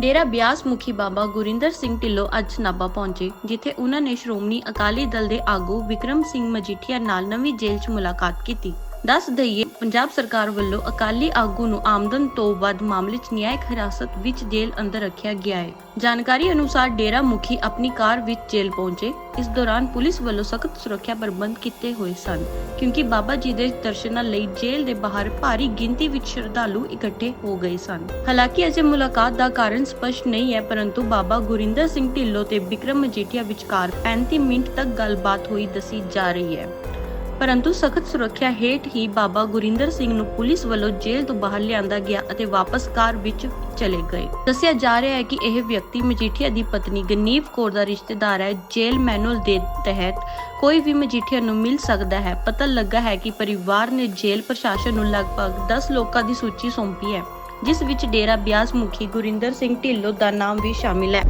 ਡੇਰਾ ਬਿਆਸ ਮੁਖੀ ਬਾਬਾ ਗੁਰਿੰਦਰ ਸਿੰਘ ਢਿੱਲੋਂ ਅੱਜ ਨਾਭਾ ਪਹੁੰਚੇ, ਜਿੱਥੇ ਉਹਨਾਂ ਨੇ ਸ਼੍ਰੋਮਣੀ ਅਕਾਲੀ ਦਲ ਦੇ ਆਗੂ ਵਿਕਰਮ ਸਿੰਘ ਮਜੀਠੀਆ ਨਾਲ ਨਵੀਂ ਜੇਲ੍ਹ 'ਚ ਮੁਲਾਕਾਤ ਕੀਤੀ। ਦੱਸ ਦਈਏ, ਪੰਜਾਬ ਸਰਕਾਰ ਵੱਲੋਂ ਅਕਾਲੀ ਆਗੂ ਨੂੰ ਆਮਦਨ ਤੋਂ ਵੱਧ ਮਾਮਲੇ 'ਚ ਨਿਆਇਕ ਹਿਰਾਸਤ ਵਿੱਚ ਜੇਲ੍ਹ ਅੰਦਰ ਰੱਖਿਆ ਗਿਆ ਹੈ। ਜਾਣਕਾਰੀ ਅਨੁਸਾਰ ਡੇਰਾ ਮੁਖੀ ਆਪਣੀ ਕਾਰ ਵਿੱਚ ਜੇਲ੍ਹ ਪਹੁੰਚੇ। ਇਸ ਦੌਰਾਨ ਪੁਲਿਸ ਵੱਲੋਂ ਸਖਤ ਸੁਰੱਖਿਆ ਪ੍ਰਬੰਧ ਕੀਤੇ ਹੋਏ ਸਨ, ਕਿਉਂਕਿ ਬਾਬਾ ਜੀ ਦੇ ਦਰਸ਼ਨਾਂ ਲਈ ਜੇਲ੍ਹ ਦੇ ਬਾਹਰ ਭਾਰੀ ਗਿਣਤੀ ਵਿੱਚ ਸ਼ਰਧਾਲੂ ਇਕੱਠੇ ਹੋ ਗਏ ਸਨ। ਹਾਲਾਂਕਿ ਅਜੇ ਮੁਲਾਕਾਤ ਦਾ ਕਾਰਨ ਸਪਸ਼ਟ ਨਹੀਂ ਹੈ, ਪਰੰਤੂ ਬਾਬਾ ਗੁਰਿੰਦਰ ਸਿੰਘ ਢਿੱਲੋਂ ਤੇ ਵਿਕਰਮ ਮਜੀਠੀਆ ਵਿਚਕਾਰ 35 ਮਿੰਟ ਤੱਕ ਗੱਲਬਾਤ ਹੋਈ ਦੱਸੀ ਜਾ ਰਹੀ ਹੈ। ਪਰੰਤੂ ਸਖਤ ਸੁਰੱਖਿਆ ਹੇਠ ਹੀ ਬਾਬਾ ਗੁਰਿੰਦਰ ਸਿੰਘ ਨੂੰ ਪੁਲਿਸ ਵੱਲੋਂ ਜੇਲ੍ਹ ਤੋਂ ਬਾਹਰ ਲਿਆਂਦਾ ਗਿਆ ਅਤੇ ਵਾਪਸ ਕਾਰ ਵਿੱਚ ਚਲੇ ਗਏ। ਦੱਸਿਆ ਜਾ ਰਿਹਾ ਹੈ ਕਿ ਇਹ ਵਿਅਕਤੀ ਮਜੀਠੀਆ ਦੀ ਪਤਨੀ ਗਨੀਵ ਕੌਰ ਦਾ ਰਿਸ਼ਤੇਦਾਰ ਹੈ। ਜੇਲ੍ਹ ਮੈਨੂਅਲ ਦੇ ਤਹਿਤ ਕੋਈ ਵੀ ਮਜੀਠੀਆ ਨੂੰ ਮਿਲ ਸਕਦਾ ਹੈ। ਪਤਾ ਲੱਗਾ ਹੈ ਕਿ ਪਰਿਵਾਰ ਨੇ ਜੇਲ੍ਹ ਪ੍ਰਸ਼ਾਸਨ ਨੂੰ ਲਗਭਗ 10 ਲੋਕਾਂ ਦੀ ਸੂਚੀ ਸੌਂਪੀ ਹੈ, ਜਿਸ ਵਿੱਚ ਡੇਰਾ ਬਿਆਸ ਮੁਖੀ ਗੁਰਿੰਦਰ ਸਿੰਘ ਢਿੱਲੋਂ ਦਾ ਨਾਮ ਵੀ ਸ਼ਾਮਿਲ ਹੈ।